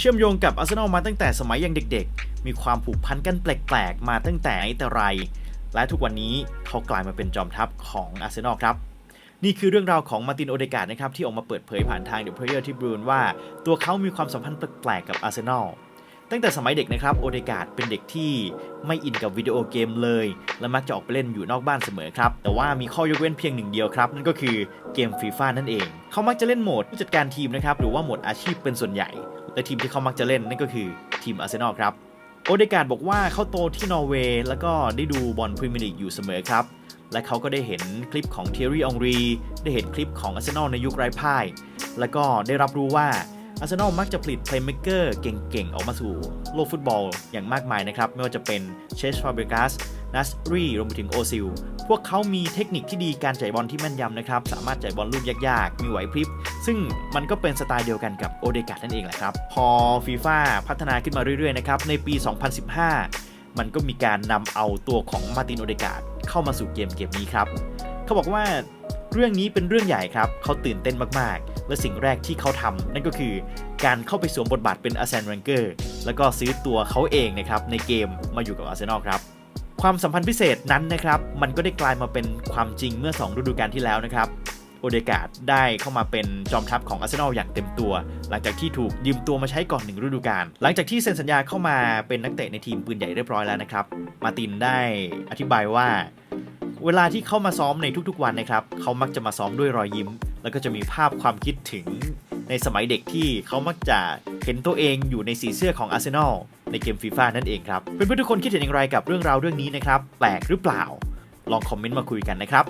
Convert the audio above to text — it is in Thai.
เชื่อมโยงกับอาร์เซนอลมาตั้งแต่สมัยยังเด็กๆ มีความผูกพันกันแปลกๆ มาตั้งแต่ไหนแต่ไร และทุกวันนี้เขากลายมาเป็นจอมทัพของอาร์เซนอลครับ นี่คือเรื่องราวของมาร์ตินโอเดกาดนะครับที่ออกมาเปิดเผยผ่านทางเดอะเพลเยอร์ที่บรูนว่า ตัวเขามีความสัมพันธ์แปลกๆ กับอาร์เซนอล ตั้งแต่สมัยเด็กนะครับโอเดกาดเป็นเด็กที่ไม่อินกับวิดีโอเกมเลย และมักจะออกไปเล่นอยู่นอกบ้านเสมอครับ แต่ว่ามีข้อยกเว้นเพียงหนึ่งเดียวครับนั่นก็คือเกมฟีฟ่านั่นเอง เขามักจะเล่นโหมดผู้จัดการทีมนะครับหรือว่าโหมดอาชีพเป็นส่วนใหญ่ และทีมที่เขามักจะเล่นนั่นก็คือทีมอาร์เซนอลครับโอเดกาดบอกว่าเขาโตที่นอร์เวย์แล้วก็ได้ดูบอลพรีเมียร์ลีกอยู่เสมอครับและเขาก็ได้เห็นคลิปของเท r รี่องรี ได้เห็นคลิปของอาร์เซนอลในยุคไร้พ่าย แล้วก็ได้รับรู้ว่า อาร์เซนอลมักจะผลิตเพลย์เม k เกอร์เก่งๆ ออกมาสู่โลกฟุตบอลอย่างมากมายนะครับ ไม่ว่าจะเป็นเชสฟาเบกัสนัสรีรวมไปถึงโอซิล พวกเขามีเทคนิคที่ดีการจ่ายบอลที่แม่นยำนะครับ สามารถจ่ายบอลลูกยากๆ มีไหวพริบ ซึ่งมันก็เป็นสไตล์เดียวกันกับโอเดกาดนั่นเองแหละครับ พอฟีฟ่าพัฒนาขึ้นมาเรื่อยๆ นะครับ ในปี 2015 มันก็มีการนำเอาตัวของมาตินโอเดกาดเข้ามาสู่เกมเกมนี้ครับ เขาบอกว่าเรื่องนี้เป็นเรื่องใหญ่ครับ เขาตื่นเต้นมากๆ และสิ่งแรกที่เขาทำนั่นก็คือการเข้าไปสวมบทบาทเป็นอาร์เซนแรงเกอร์แล้วก็ซื้อตัวเขาเองนะครับในเกมมาอยู่กับอาร์เซนอลครับความสัมพันธ์พิเศษนั้นนะครับมันก็ได้กลายมาเป็นความจริงเมื่อ 2 ฤดูกาลที่แล้วนะครับโอเดกาดได้เข้ามาเป็นจอมทัพของอาร์เซนอลอย่างเต็มตัว หลังจากที่ถูกยืมตัวมาใช้ก่อนหนึ่งฤดูกาลหลังจากที่เซ็นสัญญาเข้ามาเป็นนักเตะในทีมปืนใหญ่เรียบร้อยแล้วนะครับ มาตินได้อธิบายว่า เวลาที่เข้ามาซ้อมในทุกๆวันนะครับ เขามักจะมาซ้อมด้วยรอยยิ้ม แล้วก็จะมีภาพความคิดถึงในสมัยเด็กที่เขามักจะเห็นตัวเองอยู่ในสีเสื้อของอาร์เซนอลในเกมฟีฟ่านั่นเองครับ เพื่อนๆทุกคนคิดเห็นอย่างไรกับเรื่องราวเรื่องนี้นะครับ แปลกหรือเปล่า ลองคอมเมนต์มาคุยกันนะครับ